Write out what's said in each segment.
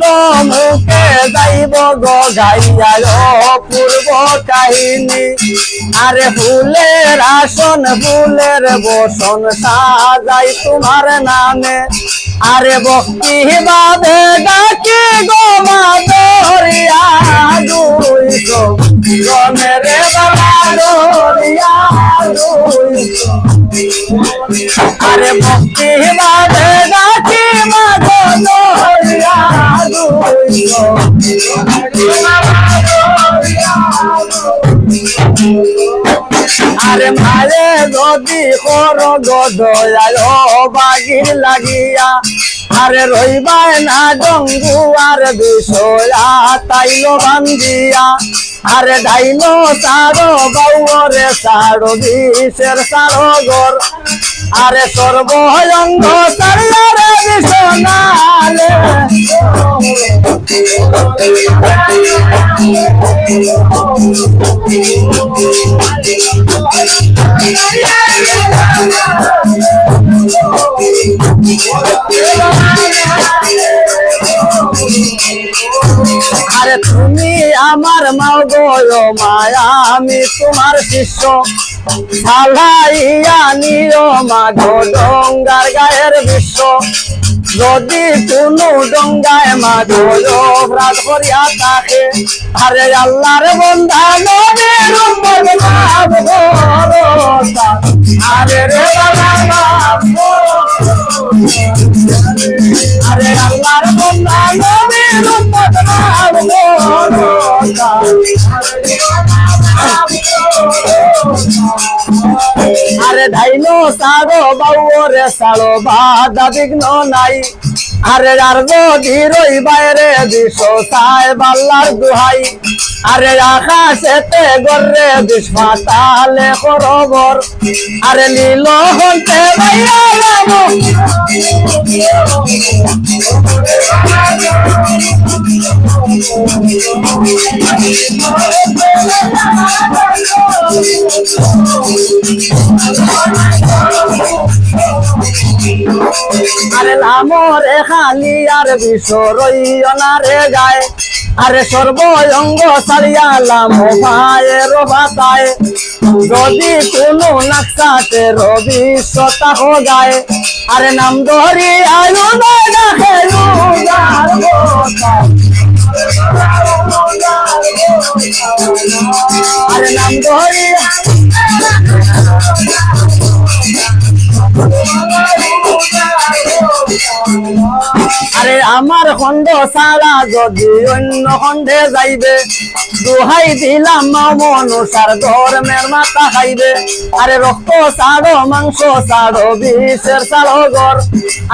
তোর মুখে যাইব গো পূর্ব কাহিনী। আরে ফুলের আসন ফুলের বসন সাজাই তোমার নামে। আরে ভক্তি বাবে ডাকি গো মাদরিয়া দুইশো গমেরে বাবা দরিয়া দুইশো আরে ভক্তি ডাকি মাদরিয়া দুইশো আরে মারে যদি কর বাগির লাগিয়া। আরে রইবাই না ডঙ্গু আর বিষয়া তাইল বান্দিয়া আরে ডাইনো সারো বাউরে সারো বিষের সারো গর আরে সর্বয়ঙ্গ সারিয়ারে বিশ্বনালে আরে তুমি আমার মাও গো মায়া, আমি তোমার শিষ্য। সালাইয়া নিও মা গো ডঙ্গার গায়ের বিশ্ব। যদি কোনো ডঙ্গায় মা গো অপরাধ করিয়া থাকে, আরে আল্লাহর বন্ধা নবীর আরে রে বাবা আরে ধাইনো সাড়ো বাউরে সাড়ো বাধা বিঘ্ন নাই। আরে আর যদি রই বাইরে দিস সায় বাল্লার দুহাই। আরে আকাশেতে গর্রে বিস্মাতালে করবর আরে নীল হন্তে ভাইয়া আরে নামরে খালি আর বিশ্বরইনারে যায় আরে সর্বঙ্গ সারিয়ালাম ভাইয়ের বাতায়। যদি কোনো নাকসাতে রবি সতা হো যায় আরে নাম ধরি আয়ু ডাকে আরে নাম ধরি আরে আমার খন্ড সারা যদি অন্য খণ্ডে যাইবে, দুহাই দিলাম মনুষার ধর্মের মাথা খাইবে। আরে রক্ত সাড়ো মাংস সাড়ো বিষের সাড়ো গর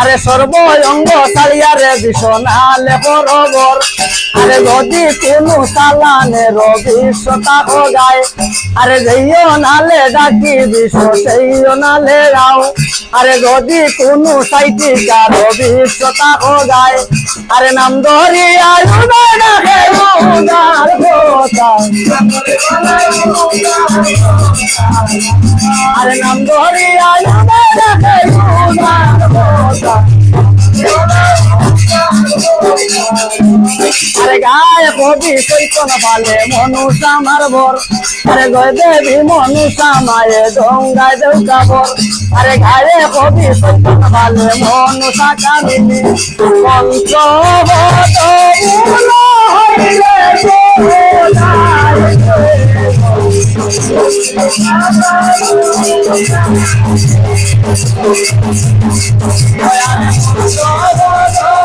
আরে সর্বঙ্গ সারিয়ারে বিছনালে বরবর। আরে যদি কোনো সালানে রবিশ্বতা গায় আরে যেইও নালে ডাকি বিশ্ব, সেইও নালে রাও আরে যদি কোনো সাইটিকা রবিশ্বতা গায় আরে নাম ধরি আরে নাম ধরি আয়ু গায়ে কবি চৈতন পালে মনুষা মারবর আরে গয় দেবী মনুষা মায়ে ডঙ্গায় দেউকা বর আরে গায়ে কবি চৈতন পালে মনুষা কামিনী। পঞ্চ হইলে